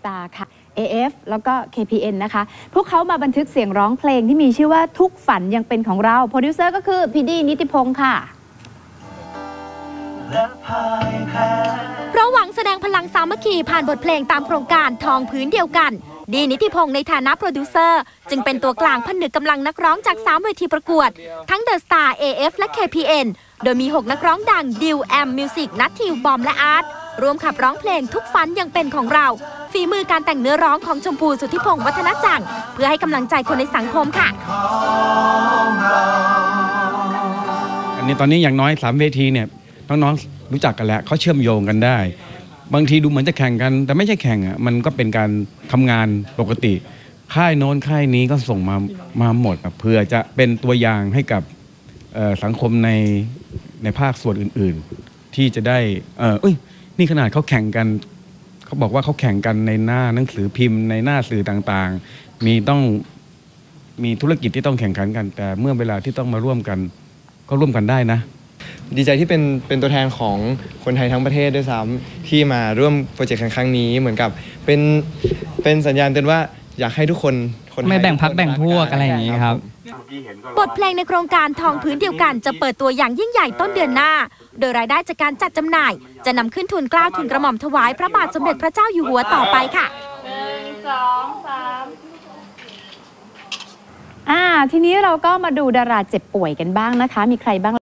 Star ค่ะ AF แล้วก็ KPN นะคะ พวกเขามาบันทึกเสียงร้องเพลงที่มีชื่อว่าทุกฝันยังเป็นของเรา โปรดิวเซอร์ก็คือพีดีนิติพงศ์ค่ะ เพราะหวังแสดงพลังสามัคคีผ่านบทเพลงตามโครงการทองพื้นเดียวกัน ดีนิติพงศ์ในฐานะโปรดิวเซอร์ จึงเป็นตัวกลางผนึกกำลังนักร้องจาก 3 เวทีประกวด ทั้ง The Star AF และ KPN โดยมี 6 นักร้องดังดิวแอมมิวสิกนัททิวบอมและอาร์ต ร่วมขับร้องเพลงทุกฝันยังเป็นของเรา ฝีมือการแต่งเนื้อร้องของชมพูสุทธิพงศ์วัฒนจัง เพื่อให้กำลังใจคนในสังคมค่ะ อันนี้ตอนนี้อย่างน้อยสามเวทีเนี่ยน้องๆรู้จักกันแล้วเขาเชื่อมโยงกันได้ บางทีดูเหมือนจะแข่งกัน แต่ไม่ใช่แข่งอะมันก็เป็นการทำงานปกติ ค่ายโน้นค่ายนี้ก็ส่งมามาหมดอะเพื่อจะเป็นตัวอย่างให้กับเอ่อสังคมในในภาคส่วนอื่นๆ ที่จะได้เออเอ้ย นี่ขนาดเขาแข่งกันเขาบอกว่าเขาแข่งกันในหน้าหนังสือพิมพ์ในหน้าสื่อต่างๆ มีต้องมีธุรกิจที่ต้องแข่งขันกัน แต่เมื่อเวลาที่ต้องมาร่วมกัน ก็ร่วมกันได้นะ ดีใจที่เป็นเป็นตัวแทนของคนไทยทั้งประเทศด้วยซ้ำที่มาร่วมโปรเจกต์ครั้งนี้เหมือนกับเป็นเป็นสัญญาณเตือนว่าอยากให้ทุกคน คนทยไม่แบ่งพรรคแบ่งพวกอะไรอย่างนี้ครับ บทเพลงในโครงการทองพื้นเดียวกันจะเปิดตัวอย่างยิ่งใหญ่ต้นเดือนหน้า โดยรายได้จากการจัดจำหน่าย จะนำขึ้นทุนเกล้าทุนกระหม่อมถวายพระบาทสมเด็จพระเจ้าอยู่หัวต่อไปค่ะอ่า ทีนี้เราก็มาดูดาราเจ็บป่วยกันบ้างนะคะ มีใครบ้าง